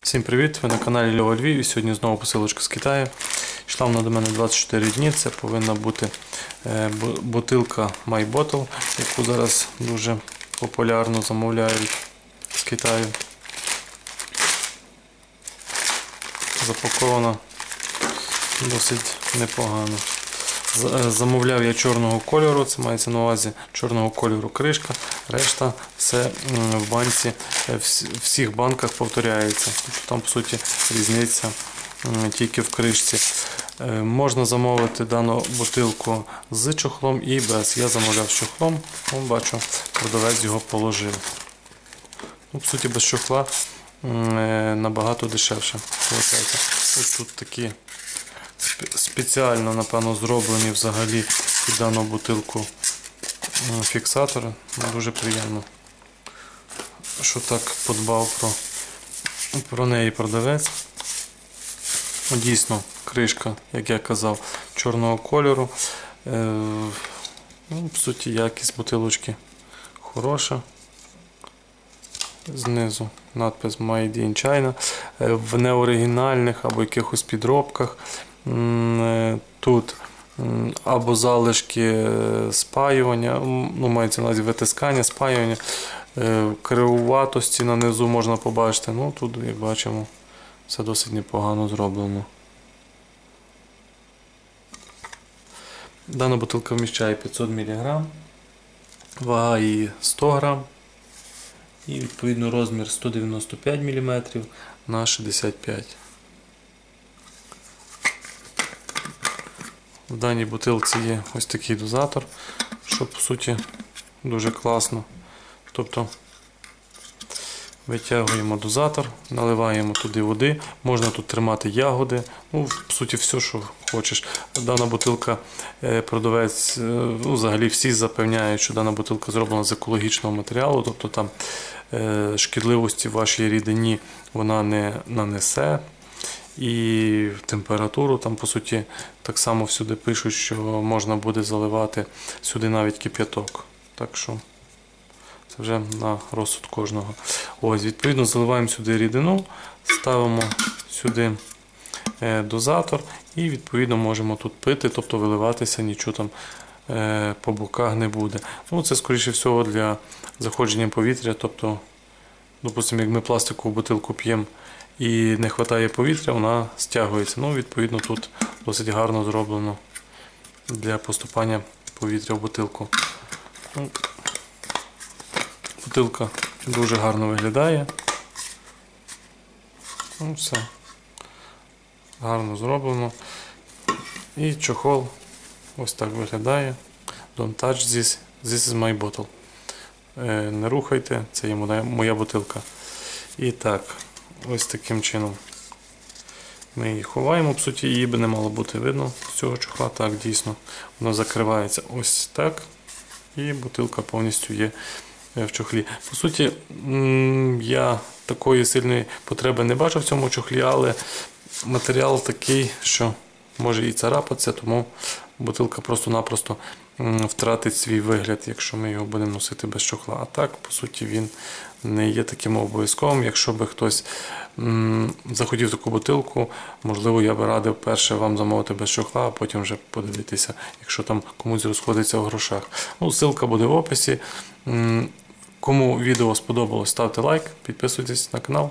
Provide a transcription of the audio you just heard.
Всім привіт! Ви на каналі Льова Львів і сьогодні знову посилочка з Китаю. Йшла вона до мене 24 дні. Це повинна бути е, бутилка My яку зараз дуже популярно замовляють з Китаю. Запакована досить непогано. Е, Замовляв я чорного кольору, це мається на увазі чорного кольору кришка, решта все в банці, е, в всіх банках повторяється. Там по суті різниця тільки в кришці. Е, Можна замовити дану бутилку з чохлом і без. Я замовляв з чохлом, бачу, продавець його положив. Ну, по суті, без чохла набагато дешевше. Ось тут такі спеціально, напевно, зроблені взагалі під дану бутилку м, фіксатори. Ну, Дуже приємно, що так подбав про, про неї продавець. Дійсно, кришка, як я казав, чорного кольору. Е, ну, в суті, якість бутилочки хороша. Знизу надпис Made in China. Е, В неоригінальних або якихось підробках. Е, Тут або залишки е, спаювання, ну, мається на увазі витискання, спаювання, е, кривуватості на низу можна побачити. Ну, тут, як бачимо, все досить непогано зроблено. Дана бутилка вміщає 500 мг, вага її 100 грам. І відповідно розмір 195 мм на 65 В даній бутилці є ось такий дозатор, що по суті дуже класно. Тобто витягуємо дозатор, наливаємо туди води, можна тут тримати ягоди, ну, в суті, все, що хочеш. Дана бутилка, е, продавець, е, ну, взагалі всі запевняють, що дана бутилка зроблена з екологічного матеріалу, тобто там е, шкідливості вашій рідині вона не нанесе. І температуру там, по суті, так само всюди пишуть, що можна буде заливати сюди навіть кип'яток. Так що це вже на розсуд кожного. Ось, відповідно, заливаємо сюди рідину, ставимо сюди е, дозатор і відповідно можемо тут пити, тобто виливатися, нічого там е, по боках не буде. Ну, Це, скоріше всього, для заходження повітря. Тобто, допустимо, як ми пластикову бутилку п'ємо і не вистачає повітря, вона стягується. Ну, відповідно, тут досить гарно зроблено для поступання повітря в бутилку. Ну, Бутилка дуже гарно виглядає. Ну, все. Гарно зроблено. І чохол ось так виглядає. Don't touch this. This is my bottle. Е, Не рухайте, це є моя, бутилка. І так, ось таким чином. Ми її ховаємо, по суті, її би не мало бути видно з цього чохла. Так, дійсно, воно закривається ось так. І бутилка повністю є е, в чохлі. По суті, я такої сильної потреби не бачу в цьому чохлі, але матеріал такий, що може і царапатися, тому бутилка просто-напросто втратить свій вигляд, якщо ми його будемо носити без чохла. А так, по суті, він не є таким обов'язковим. Якщо би хтось захотів таку бутилку, можливо, я би радив перше вам замовити без чохла, а потім вже подивитися, якщо там комусь розходиться в грошах. Ну, ссылка буде в описі. Кому відео сподобалось, ставте лайк, підписуйтесь на канал.